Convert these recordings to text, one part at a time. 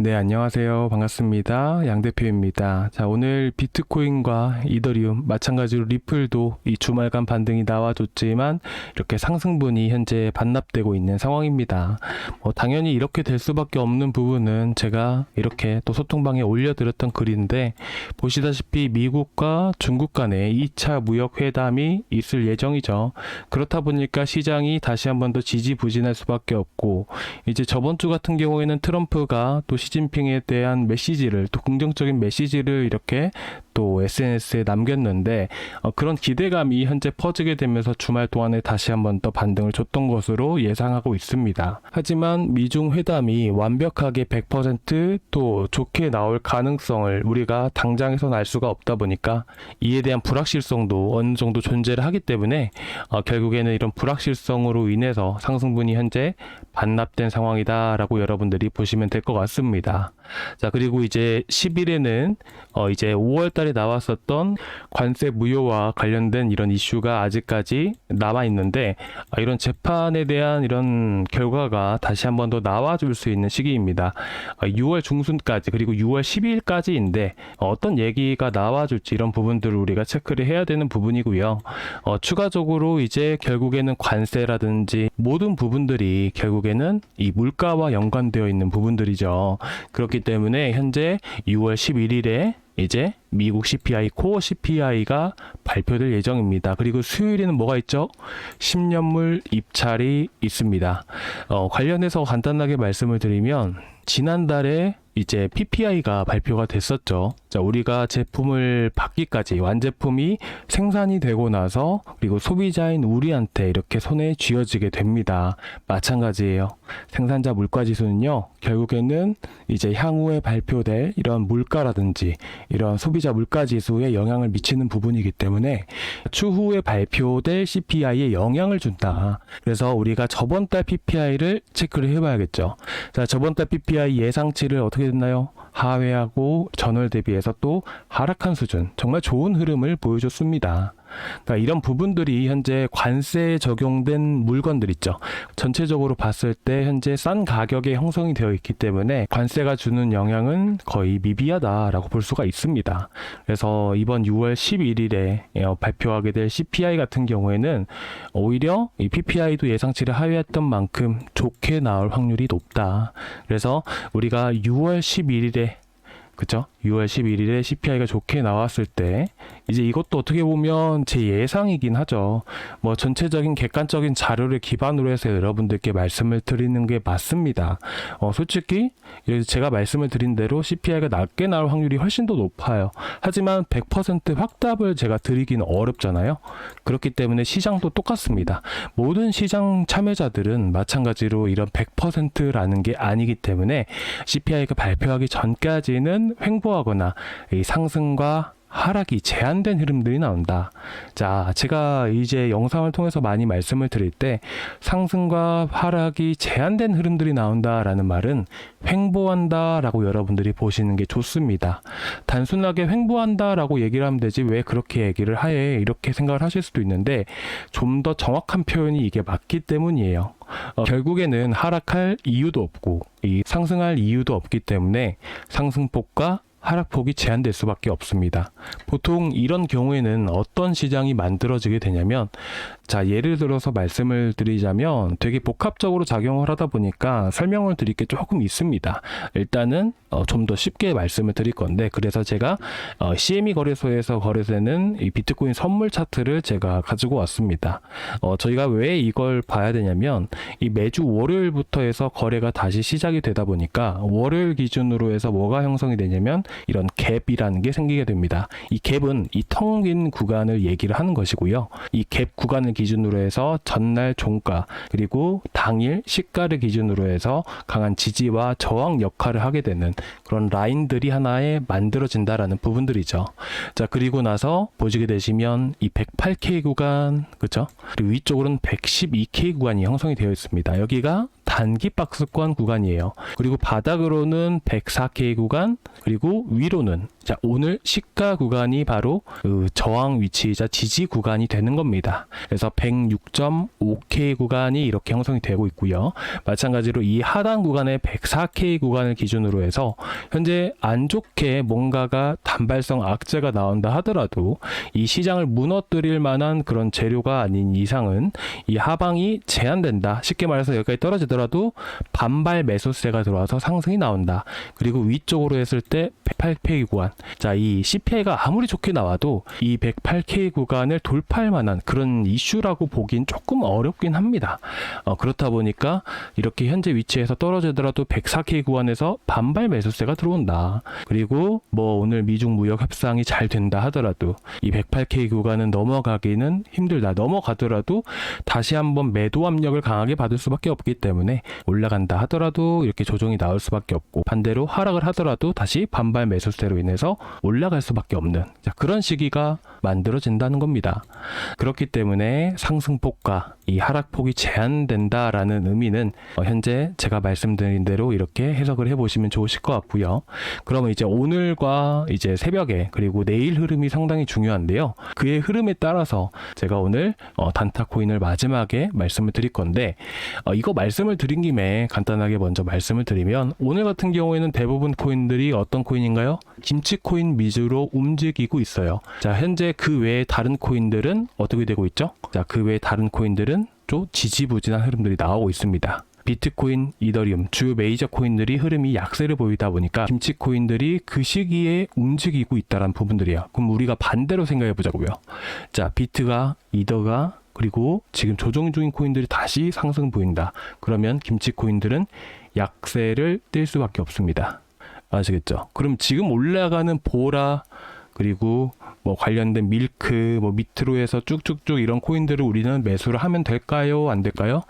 네, 안녕하세요. 반갑습니다. 양 대표입니다. 자, 오늘 비트코인과 이더리움, 마찬가지로 리플도 이 주말간 반등이 나와줬지만 이렇게 상승분이 현재 반납되고 있는 상황입니다. 뭐, 당연히 이렇게 될 수밖에 없는 부분은 제가 이렇게 또 소통방에 올려드렸던 글인데 보시다시피 미국과 중국 간의 2차 무역 회담이 있을 예정이죠. 그렇다 보니까 시장이 다시 한 번 더 지지부진할 수밖에 없고 이제 저번 주 같은 경우에는 트럼프가 또 시진핑에 대한 메시지를 또 긍정적인 메시지를 이렇게 또 SNS에 남겼는데 어, 그런 기대감이 현재 퍼지게 되면서 주말 동안에 다시 한번 더 반등을 줬던 것으로 예상하고 있습니다. 하지만 미중 회담이 완벽하게 100%또 좋게 나올 가능성을 우리가 당장에선 알 수가 없다 보니까 이에 대한 불확실성도 어느 정도 존재를 하기 때문에 어, 결국에는 이런 불확실성으로 인해서 상승분이 현재 반납된 상황이다라고 여러분들이 보시면 될 것 같습니다. 자, 그리고 이제 10일에는 어 이제 5월 달에 나왔었던 관세 무효와 관련된 이런 이슈가 아직까지 남아 있는데 아, 이런 재판에 대한 이런 결과가 다시 한 번 더 나와 줄 수 있는 시기입니다. 아, 6월 중순까지 그리고 6월 12일까지인데 어떤 얘기가 나와 줄지 이런 부분들을 우리가 체크를 해야 되는 부분이고요. 어, 추가적으로 이제 결국에는 관세라든지 모든 부분들이 결국에는 이 물가와 연관되어 있는 부분들이죠. 그렇기 때문에 현재 6월 11일에 이제 미국 CPI, 코어 CPI가 발표될 예정입니다. 그리고 수요일에는 뭐가 있죠? 10년물 입찰이 있습니다. 어, 관련해서 간단하게 말씀을 드리면 지난달에 이제 PPI가 발표가 됐었죠. 자, 우리가 제품을 받기까지 완제품이 생산이 되고 나서 그리고 소비자인 우리한테 이렇게 손에 쥐어지게 됩니다. 마찬가지예요. 생산자 물가 지수는요. 결국에는 이제 향후에 발표될 이런 물가라든지 이런 소비자 물가 지수에 영향을 미치는 부분이기 때문에 추후에 발표될 CPI에 영향을 준다. 그래서 우리가 저번 달 PPI를 체크를 해 봐야겠죠. 자, 저번 달 PPI 예상치를 어떻게 됐나요? 하회하고 전월 대비해서 또 하락한 수준. 정말 좋은 흐름을 보여줬습니다. 그러니까 이런 부분들이 현재 관세에 적용된 물건들 있죠. 전체적으로 봤을 때 현재 싼 가격에 형성이 되어 있기 때문에 관세가 주는 영향은 거의 미비하다라고 볼 수가 있습니다. 그래서 이번 6월 11일에 발표하게 될 CPI 같은 경우에는 오히려 이 PPI도 예상치를 하회했던 만큼 좋게 나올 확률이 높다. 그래서 우리가 6월 11일에 그죠? 6월 11일에 CPI가 좋게 나왔을 때 이제 이것도 어떻게 보면 제 예상이긴 하죠. 뭐 전체적인 객관적인 자료를 기반으로 해서 여러분들께 말씀을 드리는 게 맞습니다. 어, 솔직히 제가 말씀을 드린 대로 CPI가 낮게 나올 확률이 훨씬 더 높아요. 하지만 100% 확답을 제가 드리기는 어렵잖아요. 그렇기 때문에 시장도 똑같습니다. 모든 시장 참여자들은 마찬가지로 이런 100%라는 게 아니기 때문에 CPI가 발표하기 전까지는 횡보하거나 이 상승과 하락이 제한된 흐름들이 나온다. 자, 제가 이제 영상을 통해서 많이 말씀을 드릴 때 상승과 하락이 제한된 흐름들이 나온다라는 말은 횡보한다라고 여러분들이 보시는 게 좋습니다. 단순하게 횡보한다라고 얘기를 하면 되지 왜 그렇게 얘기를 하해 이렇게 생각을 하실 수도 있는데 좀 더 정확한 표현이 이게 맞기 때문이에요. 어, 결국에는 하락할 이유도 없고 이 상승할 이유도 없기 때문에 상승폭과 하락폭이 제한될 수밖에 없습니다. 보통 이런 경우에는 어떤 시장이 만들어지게 되냐면 자, 예를 들어서 말씀을 드리자면 되게 복합적으로 작용을 하다 보니까 설명을 드릴 게 조금 있습니다. 일단은 어, 좀 더 쉽게 말씀을 드릴 건데 그래서 제가 어, CME 거래소에서 거래되는 이 비트코인 선물 차트를 제가 가지고 왔습니다. 어, 저희가 왜 이걸 봐야 되냐면 이 매주 월요일부터 해서 거래가 다시 시작이 되다 보니까 월요일 기준으로 해서 뭐가 형성이 되냐면 이런 갭이라는 게 생기게 됩니다. 이 갭은 이 텅 빈 구간을 얘기를 하는 것이고요. 이 갭 구간을 기준으로 해서 전날 종가 그리고 당일 시가를 기준으로 해서 강한 지지와 저항 역할을 하게 되는 그런 라인들이 하나에 만들어진다라는 부분들이죠. 자 그리고 나서 보시게 되시면 이 108K 구간 그죠? 그리고 위쪽으로는 112K 구간이 형성이 되어 있습니다. 여기가 단기 박스권 구간이에요. 그리고 바닥으로는 104K 구간, 그리고 위로는 자 오늘 시가 구간이 바로 그 저항 위치이자 지지 구간이 되는 겁니다. 그래서 106.5K 구간이 이렇게 형성이 되고 있고요. 마찬가지로 이 하단 구간의 104K 구간을 기준으로 해서 현재 안 좋게 뭔가가 단발성 악재가 나온다 하더라도 이 시장을 무너뜨릴 만한 그런 재료가 아닌 이상은 이 하방이 제한된다. 쉽게 말해서 여기까지 떨어지더라도 반발 매수세가 들어와서 상승이 나온다. 그리고 위쪽으로 했을 때 108K 구간. 자, 이 CPI가 아무리 좋게 나와도 이 108K 구간을 돌파할 만한 그런 이슈라고 보긴 조금 어렵긴 합니다. 어, 그렇다 보니까 이렇게 현재 위치에서 떨어지더라도 104K 구간에서 반발 매수세가 들어온다. 그리고 뭐 오늘 미중 무역 협상이 잘 된다 하더라도 이 108K 구간은 넘어가기는 힘들다. 넘어가더라도 다시 한번 매도 압력을 강하게 받을 수밖에 없기 때문에 올라간다 하더라도 이렇게 조정이 나올 수밖에 없고 반대로 하락을 하더라도 다시 반발 매수세로 인해서 올라갈 수밖에 없는 자, 그런 시기가 만들어진다는 겁니다. 그렇기 때문에 상승폭과 이 하락폭이 제한된다라는 의미는 어, 현재 제가 말씀드린 대로 이렇게 해석을 해보시면 좋으실 것 같고요. 그러면 이제 오늘과 이제 새벽에 그리고 내일 흐름이 상당히 중요한데요. 그의 흐름에 따라서 제가 오늘 어, 단타 코인을 마지막에 말씀을 드릴 건데 어, 이거 말씀을 드린 김에 간단하게 먼저 말씀을 드리면 오늘 같은 경우에는 대부분 코인들이 어떤 코인인가요? 김치 코인 위주로 움직이고 있어요. 자, 현재 그 외에 다른 코인들은 어떻게 되고 있죠? 자, 그 외에 다른 코인들은 좀 지지부진한 흐름들이 나오고 있습니다. 비트코인, 이더리움, 주요 메이저 코인들이 흐름이 약세를 보이다 보니까 김치 코인들이 그 시기에 움직이고 있다는 부분들이야. 그럼 우리가 반대로 생각해 보자고요. 자, 비트가, 이더가 그리고 지금 조정 중인 코인들이 다시 상승 보인다. 그러면 김치 코인들은 약세를 띨 수밖에 없습니다. 아시겠죠? 그럼 지금 올라가는 보라 그리고 뭐 관련된 밀크 뭐 밑으로 해서 쭉쭉쭉 이런 코인들을 우리는 매수를 하면 될까요? 안 될까요?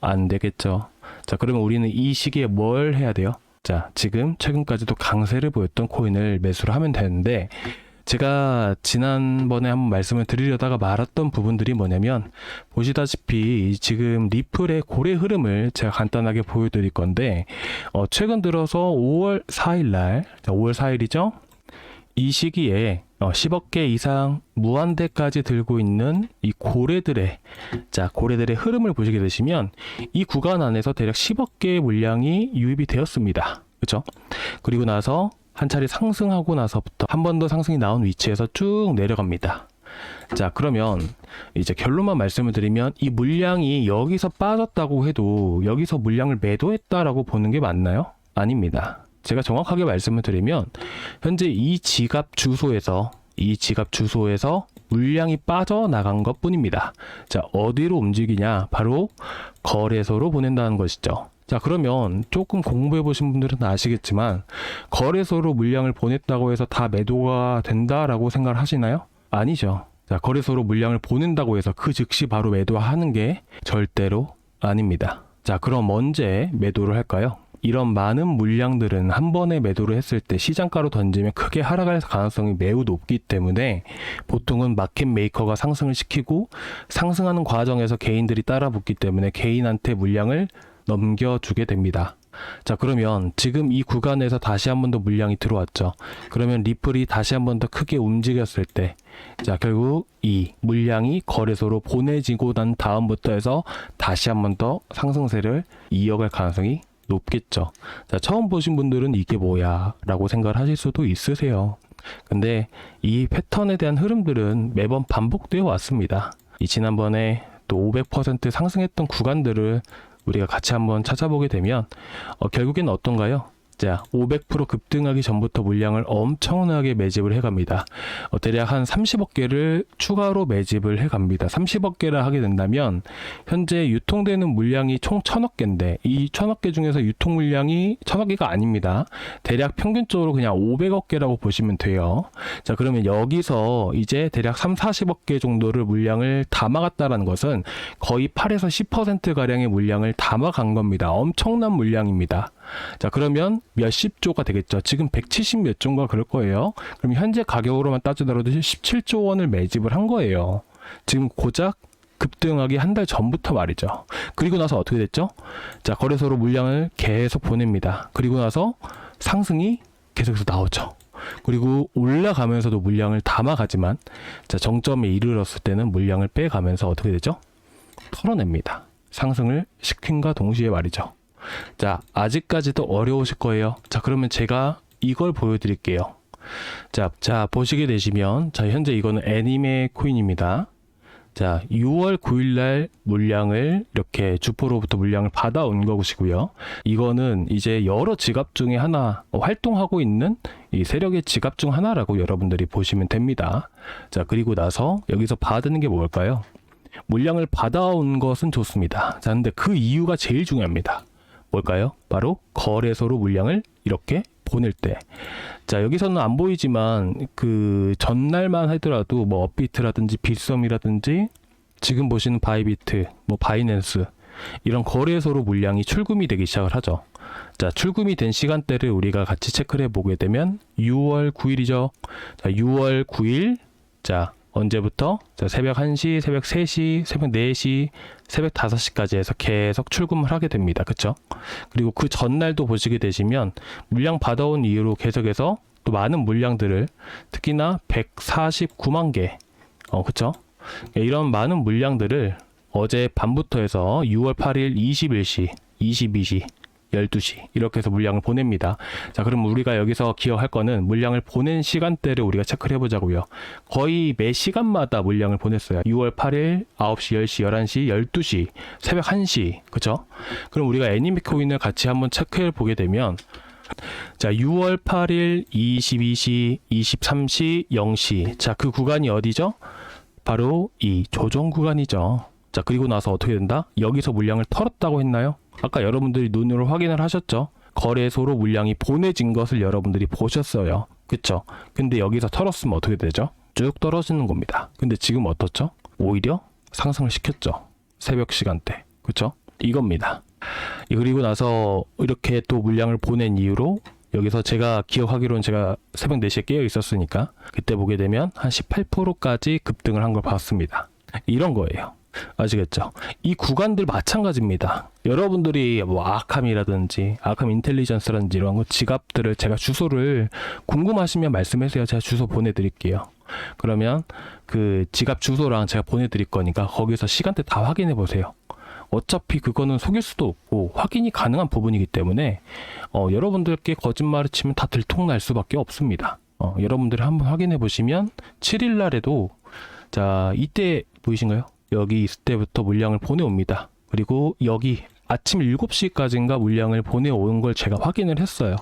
안 되겠죠. 자, 그러면 우리는 이 시기에 뭘 해야 돼요? 자, 지금 최근까지도 강세를 보였던 코인을 매수를 하면 되는데 제가 지난번에 한번 말씀을 드리려다가 말았던 부분들이 뭐냐면 보시다시피 지금 리플의 고래 흐름을 제가 간단하게 보여드릴 건데 어, 최근 들어서 5월 4일 날 5월 4일이죠? 이 시기에 어, 10억 개 이상 무한대까지 들고 있는 이 고래들의 자 고래들의 흐름을 보시게 되시면 이 구간 안에서 대략 10억 개의 물량이 유입이 되었습니다. 그렇죠 그리고 나서 한 차례 상승하고 나서부터 한 번 더 상승이 나온 위치에서 쭉 내려갑니다. 자, 그러면 이제 결론만 말씀을 드리면 이 물량이 여기서 빠졌다고 해도 여기서 물량을 매도했다라고 보는 게 맞나요? 아닙니다. 제가 정확하게 말씀을 드리면 현재 이 지갑 주소에서 이 지갑 주소에서 물량이 빠져나간 것 뿐입니다. 자, 어디로 움직이냐? 바로 거래소로 보낸다는 것이죠. 자, 그러면 조금 공부해 보신 분들은 아시겠지만 거래소로 물량을 보냈다고 해서 다 매도가 된다라고 생각을 하시나요? 아니죠. 자, 거래소로 물량을 보낸다고 해서 그 즉시 바로 매도하는 게 절대로 아닙니다. 자, 그럼 언제 매도를 할까요? 이런 많은 물량들은 한 번에 매도를 했을 때 시장가로 던지면 크게 하락할 가능성이 매우 높기 때문에 보통은 마켓 메이커가 상승을 시키고 상승하는 과정에서 개인들이 따라 붙기 때문에 개인한테 물량을 넘겨주게 됩니다. 자, 그러면 지금 이 구간에서 다시 한 번 더 물량이 들어왔죠. 그러면 리플이 다시 한 번 더 크게 움직였을 때, 자, 결국 이 물량이 거래소로 보내지고 난 다음부터 해서 다시 한 번 더 상승세를 이어갈 가능성이 높겠죠. 자, 처음 보신 분들은 이게 뭐야? 라고 생각을 하실 수도 있으세요. 근데 이 패턴에 대한 흐름들은 매번 반복되어 왔습니다. 이 지난번에 또 500% 상승했던 구간들을 우리가 같이 한번 찾아보게 되면 어, 결국엔 어떤가요? 자, 500% 급등하기 전부터 물량을 엄청나게 매집을 해갑니다. 어, 대략 한 30억 개를 추가로 매집을 해갑니다. 30억 개를 하게 된다면 현재 유통되는 물량이 총 1000억 개인데 이 1000억 개 중에서 유통 물량이 1000억 개가 아닙니다. 대략 평균적으로 그냥 500억 개라고 보시면 돼요. 자, 그러면 여기서 이제 대략 3, 40억 개 정도를 물량을 담아갔다는 것은 거의 8에서 10% 가량의 물량을 담아간 겁니다. 엄청난 물량입니다. 자, 그러면 몇십 조가 되겠죠. 지금 170 몇 조인가 그럴 거예요. 그럼 현재 가격으로만 따지더라도 17조 원을 매집을 한 거예요. 지금 고작 급등하기 한 달 전부터 말이죠. 그리고 나서 어떻게 됐죠? 자, 거래소로 물량을 계속 보냅니다. 그리고 나서 상승이 계속해서 나오죠. 그리고 올라가면서도 물량을 담아가지만 자, 정점에 이르렀을 때는 물량을 빼가면서 어떻게 되죠? 털어냅니다. 상승을 시킨과 동시에 말이죠. 자, 아직까지도 어려우실 거예요. 자, 그러면 제가 이걸 보여드릴게요. 자, 자, 보시게 되시면, 자, 현재 이거는 애니메 코인입니다. 자, 6월 9일 날 물량을 이렇게 주포로부터 물량을 받아온 것이고요. 이거는 이제 여러 지갑 중에 하나 어, 활동하고 있는 이 세력의 지갑 중 하나라고 여러분들이 보시면 됩니다. 자, 그리고 나서 여기서 받는 게 뭘까요? 물량을 받아온 것은 좋습니다. 자, 근데 그 이유가 제일 중요합니다. 뭘까요? 바로 거래소로 물량을 이렇게 보낼 때. 자, 여기서는 안 보이지만 그 전날만 하더라도 뭐 업비트라든지 빗썸이라든지 지금 보시는 바이비트, 뭐 바이낸스 이런 거래소로 물량이 출금이 되기 시작을 하죠. 자, 출금이 된 시간대를 우리가 같이 체크를 해 보게 되면 6월 9일이죠. 자, 6월 9일. 자, 언제부터? 자, 새벽 1시, 새벽 3시, 새벽 4시, 새벽 5시까지 해서 계속 출금을 하게 됩니다. 그쵸? 그리고 그 전날도 보시게 되시면 물량 받아온 이후로 계속해서 또 많은 물량들을 특히나 149만 개, 어, 그쵸? 예, 이런 많은 물량들을 어제 밤부터 해서 6월 8일 21시, 22시, 12시 이렇게 해서 물량을 보냅니다. 자, 그럼 우리가 여기서 기억할 거는 물량을 보낸 시간대를 우리가 체크를 해보자고요. 거의 매 시간마다 물량을 보냈어요. 6월 8일 9시, 10시, 11시, 12시, 새벽 1시. 그쵸? 그럼 우리가 애니메 코인을 같이 한번 체크해 보게 되면 자, 6월 8일 22시, 23시, 0시. 자, 그 구간이 어디죠? 바로 이 조정 구간이죠. 자, 그리고 나서 어떻게 된다? 여기서 물량을 털었다고 했나요? 아까 여러분들이 눈으로 확인을 하셨죠? 거래소로 물량이 보내진 것을 여러분들이 보셨어요. 그쵸? 근데 여기서 털었으면 어떻게 되죠? 쭉 떨어지는 겁니다. 근데 지금 어떻죠? 오히려 상승을 시켰죠. 새벽 시간대. 그쵸? 이겁니다. 이- 그리고 나서 이렇게 또 물량을 보낸 이후로 여기서 제가 기억하기로는 제가 새벽 4시에 깨어 있었으니까 그때 보게 되면 한 18%까지 급등을 한 걸 봤습니다. 이런 거예요. 아시겠죠? 이 구간들 마찬가지입니다. 여러분들이 뭐 아캄이라든지 아캄 인텔리전스라든지 이런 거 지갑들을 제가 주소를 궁금하시면 말씀해주세요. 제가 주소 보내드릴게요. 그러면 그 지갑 주소랑 제가 보내드릴 거니까 거기서 시간대 다 확인해 보세요. 어차피 그거는 속일 수도 없고 확인이 가능한 부분이기 때문에 어, 여러분들께 거짓말을 치면 다 들통날 수밖에 없습니다. 어, 여러분들이 한번 확인해 보시면 7일 날에도 자 이때 보이신가요? 여기 있을 때부터 물량을 보내옵니다. 그리고 여기 아침 7시까지인가 물량을 보내온 걸 제가 확인을 했어요.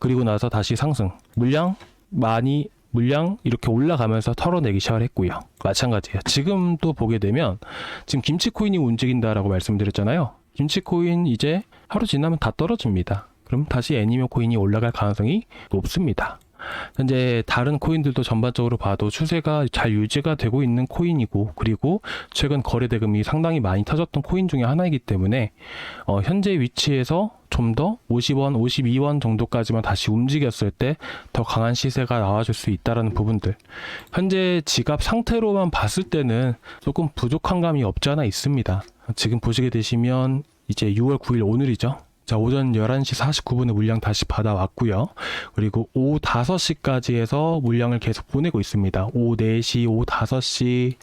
그리고 나서 다시 상승. 물량 많이 물량 이렇게 올라가면서 털어내기 시작을 했고요. 마찬가지예요. 지금도 보게 되면 지금 김치 코인이 움직인다라고 말씀드렸잖아요. 김치 코인 이제 하루 지나면 다 떨어집니다. 그럼 다시 애니메 코인이 올라갈 가능성이 높습니다. 현재 다른 코인들도 전반적으로 봐도 추세가 잘 유지가 되고 있는 코인이고 그리고 최근 거래 대금이 상당히 많이 터졌던 코인 중에 하나이기 때문에 어, 현재 위치에서 좀 더 50원, 52원 정도까지만 다시 움직였을 때 더 강한 시세가 나와줄 수 있다라는 부분들. 현재 지갑 상태로만 봤을 때는 조금 부족한 감이 없지 않아 있습니다. 지금 보시게 되시면 이제 6월 9일 오늘이죠. 자, 오전 11시 49분에 물량 다시 받아왔고요. 그리고 오후 5시까지 해서 물량을 계속 보내고 있습니다. 오후 4시, 오후 5시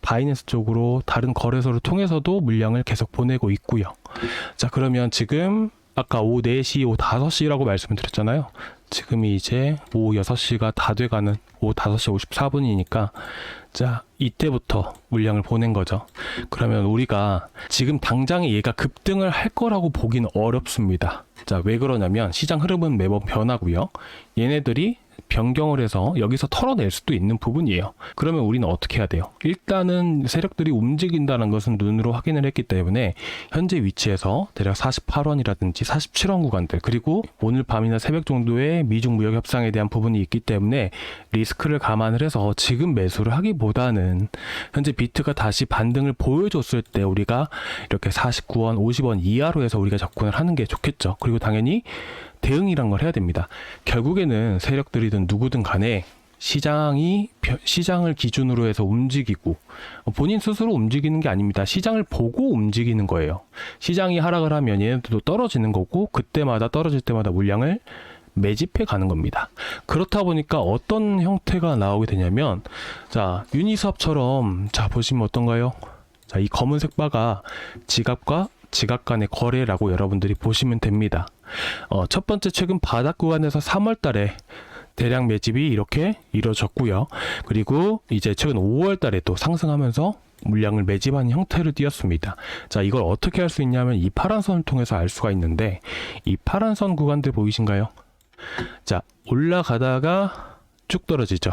바이낸스 쪽으로 다른 거래소를 통해서도 물량을 계속 보내고 있고요. 자, 그러면 지금 아까 오후 4시, 오후 5시라고 말씀을 드렸잖아요. 지금이 이제 오후 6시가 다 돼가는 오후 5시 54분이니까 자, 이때부터 물량을 보낸 거죠. 그러면 우리가 지금 당장에 얘가 급등을 할 거라고 보기는 어렵습니다. 자, 왜 그러냐면 시장 흐름은 매번 변하고요. 얘네들이 변경을 해서 여기서 털어낼 수도 있는 부분이에요. 그러면 우리는 어떻게 해야 돼요? 일단은 세력들이 움직인다는 것은 눈으로 확인을 했기 때문에 현재 위치에서 대략 48원이라든지 47원 구간들 그리고 오늘 밤이나 새벽 정도의 미중 무역 협상에 대한 부분이 있기 때문에 리스크를 감안을 해서 지금 매수를 하기보다는 현재 비트가 다시 반등을 보여줬을 때 우리가 이렇게 49원, 50원 이하로 해서 우리가 접근을 하는 게 좋겠죠. 그리고 당연히 대응이란 걸 해야 됩니다. 결국에는 세력들이든 누구든 간에 시장이 벼- 시장을 기준으로 해서 움직이고 어, 본인 스스로 움직이는 게 아닙니다. 시장을 보고 움직이는 거예요. 시장이 하락을 하면 얘네들도 떨어지는 거고 그때마다 떨어질 때마다 물량을 매집해 가는 겁니다. 그렇다 보니까 어떤 형태가 나오게 되냐면 자 유니스업처럼 자 보시면 어떤가요? 자 이 검은색 바가 지갑과 지갑 간의 거래라고 여러분들이 보시면 됩니다. 어, 첫 번째 최근 바닥 구간에서 3월 달에 대량 매집이 이렇게 이루어졌고요. 그리고 이제 최근 5월 달에 또 상승하면서 물량을 매집하는 형태를 띄었습니다. 자, 이걸 어떻게 할 수 있냐면 이 파란 선을 통해서 알 수가 있는데 이 파란 선 구간들 보이신가요? 자, 올라가다가 쭉 떨어지죠.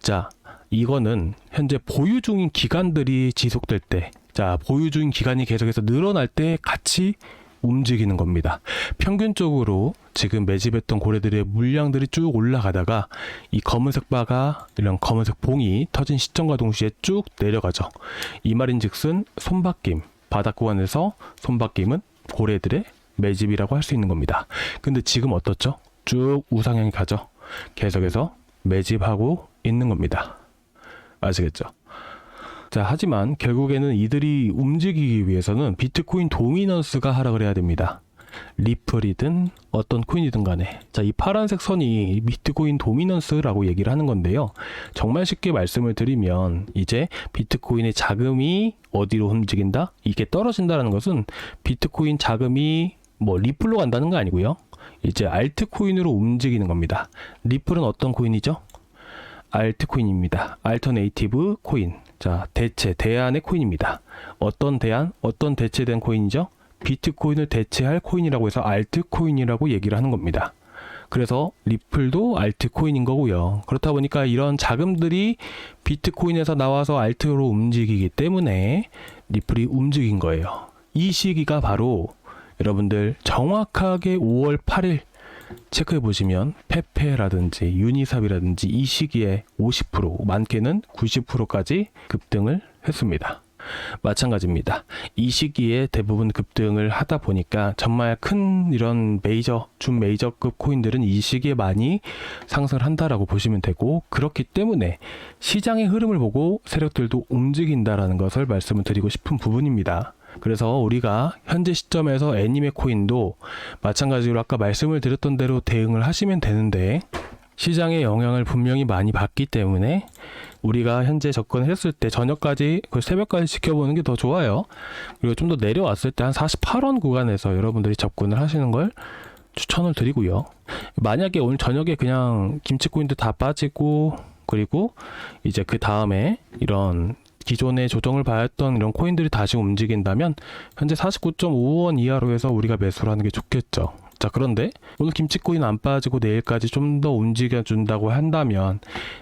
자, 이거는 현재 보유 중인 기간들이 지속될 때, 자, 보유 중인 기간이 계속해서 늘어날 때 같이 움직이는 겁니다. 평균적으로 지금 매집했던 고래들의 물량들이 쭉 올라가다가 이 검은색 바가 이런 검은색 봉이 터진 시점과 동시에 쭉 내려가죠. 이 말인즉슨 손바뀜, 바닥 구간에서 손바뀜은 고래들의 매집이라고 할 수 있는 겁니다. 근데 지금 어떻죠? 쭉 우상향이 가죠. 계속해서 매집하고 있는 겁니다. 아시겠죠? 자, 하지만 결국에는 이들이 움직이기 위해서는 비트코인 도미넌스가 하락을 해야 됩니다. 리플이든 어떤 코인이든 간에. 자, 이 파란색 선이 비트코인 도미넌스라고 얘기를 하는 건데요. 정말 쉽게 말씀을 드리면 이제 비트코인의 자금이 어디로 움직인다? 이게 떨어진다라는 것은 비트코인 자금이 뭐 리플로 간다는 거 아니고요. 이제 알트코인으로 움직이는 겁니다. 리플은 어떤 코인이죠? 알트코인입니다. 알터네이티브 코인. 자, 대체, 대안의 코인입니다. 어떤 대안, 어떤 대체된 코인이죠? 비트코인을 대체할 코인이라고 해서 알트코인이라고 얘기를 하는 겁니다. 그래서 리플도 알트코인인 거고요. 그렇다 보니까 이런 자금들이 비트코인에서 나와서 알트로 움직이기 때문에 리플이 움직인 거예요. 이 시기가 바로 여러분들 정확하게 5월 8일 체크해 보시면 페페라든지 유니삽이라든지 이 시기에 50% 많게는 90%까지 급등을 했습니다. 마찬가지입니다. 이 시기에 대부분 급등을 하다 보니까 정말 큰 이런 메이저, 준 메이저급 코인들은 이 시기에 많이 상승을 한다라고 보시면 되고 그렇기 때문에 시장의 흐름을 보고 세력들도 움직인다라는 것을 말씀을 드리고 싶은 부분입니다. 그래서 우리가 현재 시점에서 애니메 코인도 마찬가지로 아까 말씀을 드렸던 대로 대응을 하시면 되는데 시장의 영향을 분명히 많이 받기 때문에 우리가 현재 접근했을 때 저녁까지 그 새벽까지 지켜보는 게 더 좋아요. 그리고 좀 더 내려왔을 때 한 48원 구간에서 여러분들이 접근을 하시는 걸 추천을 드리고요. 만약에 오늘 저녁에 그냥 김치코인도 다 빠지고 그리고 이제 그 다음에 이런 기존에 조정을 봐왔던 이런 코인들이 다시 움직인다면 현재 49.5원 이하로 해서 우리가 매수를 하는 게 좋겠죠. 자 그런데 오늘 김치코인 안 빠지고 내일까지 좀 더 움직여 준다고 한다면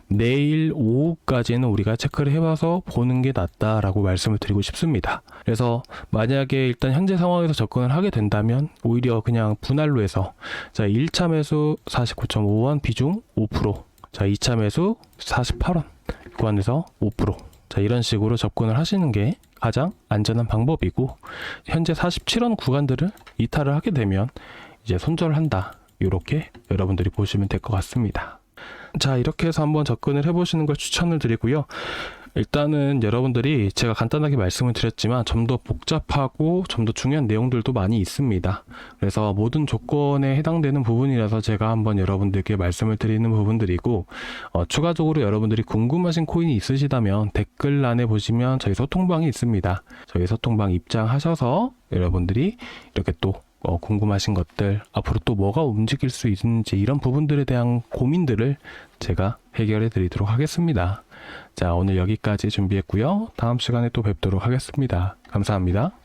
내일 오후까지는 우리가 체크를 해봐서 보는 게 낫다라고 말씀을 드리고 싶습니다. 그래서 만약에 일단 현재 상황에서 접근을 하게 된다면 오히려 그냥 분할로 해서 자 1차 매수 49.5원 비중 5%, 자 2차 매수 48원 구간에서 5%. 자, 이런 식으로 접근을 하시는 게 가장 안전한 방법이고, 현재 47원 구간들을 이탈을 하게 되면 이제 손절한다. 이렇게 여러분들이 보시면 될 것 같습니다. 자, 이렇게 해서 한번 접근을 해보시는 걸 추천을 드리고요. 일단은 여러분들이 제가 간단하게 말씀을 드렸지만 좀 더 복잡하고 좀 더 중요한 내용들도 많이 있습니다. 그래서 모든 조건에 해당되는 부분이라서 제가 한번 여러분들께 말씀을 드리는 부분들이고 어, 추가적으로 여러분들이 궁금하신 코인이 있으시다면 댓글란에 보시면 저희 소통방이 있습니다. 저희 소통방 입장하셔서 여러분들이 이렇게 또 어, 궁금하신 것들 앞으로 또 뭐가 움직일 수 있는지 이런 부분들에 대한 고민들을 제가 해결해 드리도록 하겠습니다. 자, 오늘 여기까지 준비했고요. 다음 시간에 또 뵙도록 하겠습니다. 감사합니다.